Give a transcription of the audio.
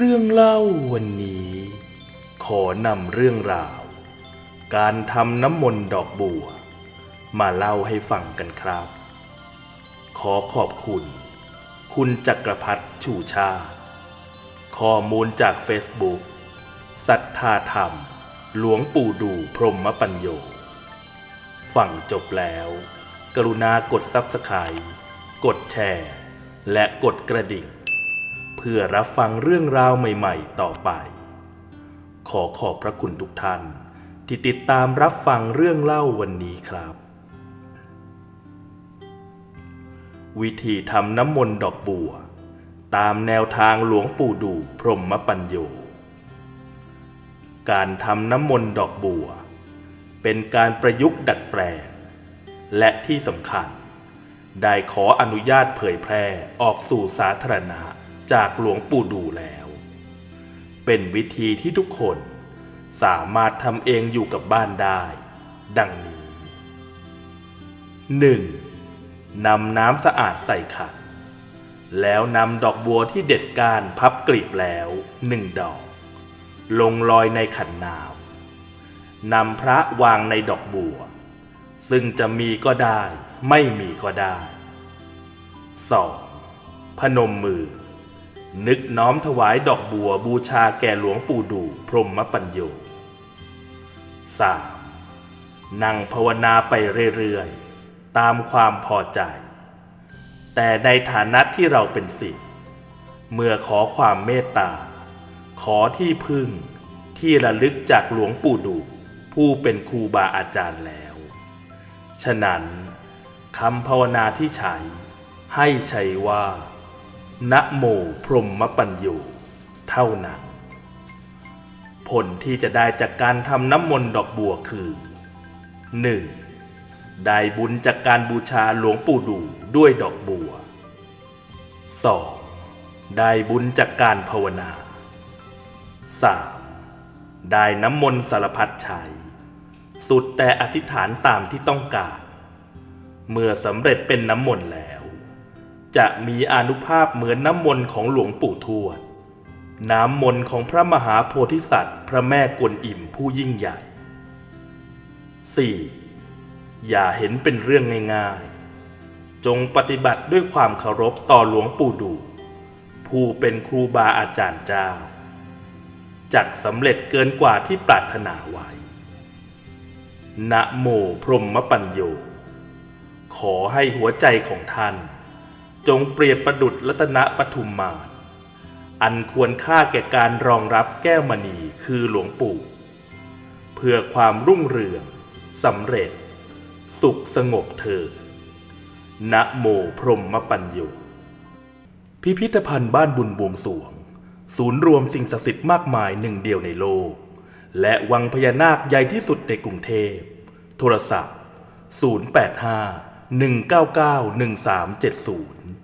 เรื่องเล่าวันนี้ ขอนำเรื่องราว การทำน้ำมนต์ดอกบัว มาเล่าให้ฟังกันครับ ขอขอบคุณ คุณจักรพัฒน์ชูชา ข้อมูลจากเฟซบุ๊กศรัทธาธรรม หลวงปู่ดูพรหมปัญโยฟังจบแล้ว กรุณากดซับสไครต์กดแชร์ และกดกระดิ่ง เพื่อรับฟังเรื่องราวใหม่ ๆ ต่อไป ขอขอบพระคุณทุกท่าน ที่ติดตามรับฟังเรื่องเล่าวันนี้ครับ วิธีทำน้ำมนต์ดอกบัว ตามแนวทางหลวงปู่ดูพรหมปัญโย การทำน้ำมนต์ดอกบัว เป็นการประยุกต์ดัดแปลง และที่สำคัญ ได้ขออนุญาตเผยแพร่ออกสู่สาธารณะ จากหลวงปู่ดูแล้ว เป็นวิธีที่ทุกคนสามารถทำเองอยู่กับบ้านได้ ดังนี้ 1. นำน้ำสะอาดใส่ขันแล้วนำดอกบัวที่เด็ดก้านพับกลีบแล้วหนึ่งดอก ลงลอยในขันน้ำนำพระวางในดอกบัว ซึ่งจะมีก็ได้ไม่มีก็ได้ 2. พนมมือ นึกน้อมถวายดอกบัวบูชาแก่หลวงปู่ดูพรหมปัญโย 3. นั่งภาวนาไปเรื่อยๆ ตามความพอใจ แต่ในฐานะที่เราเป็นศิษย์เมื่อขอความเมตตา ขอที่พึ่งที่ระลึกจากหลวงปู่ดู ผู้เป็นครูบาอาจารย์แล้ว ฉะนั้นคำภาวนาที่ใช้ให้ใช้ว่า นะโมพรหมปัญโยเท่านั้น ผลที่จะได้จากการทำน้ำมนต์ดอกบัวคือ 1. ได้บุญจากการบูชาหลวงปู่ดูด้วยดอกบัว 2. ได้บุญจากการภาวนา 3. ได้น้ำมนต์สารพัดใช้สุดแต่อธิษฐานตามที่ต้องการ เมื่อสำเร็จเป็นน้ำมนต์แล้ว จะมีอนุภาพเหมือนน้ำมนต์ของหลวงปู่ทวด น้ำมนต์ของพระมหาโพธิสัตว์ พระแม่กวนอิมผู้ยิ่งใหญ่ 4. อย่าเห็นเป็นเรื่องง่ายๆ จงปฏิบัติด้วยความเคารพต่อหลวงปู่ดูผู้เป็นครูบาอาจารย์เจ้าจักสำเร็จเกินกว่าที่ปรารถนาไว้ นะโมพรหมปัญโย ขอให้หัวใจของท่าน จงเปรียบประดุจรัตนปทุมมานอันควรค่าแก่การรองรับแก้วมณีคือหลวงปู่ เพื่อความรุ่งเรืองสำเร็จ สุขสงบเถิดนะโมพรหมปัญโยพิพิธภัณฑ์บ้านบุญบวงสวง ศูนย์รวมสิ่งศักดิ์สิทธิ์มากมายหนึ่งเดียวในโลก และวังพญานาคใหญ่ที่สุดในกรุงเทพ โทรศัพท์ 085 199 1370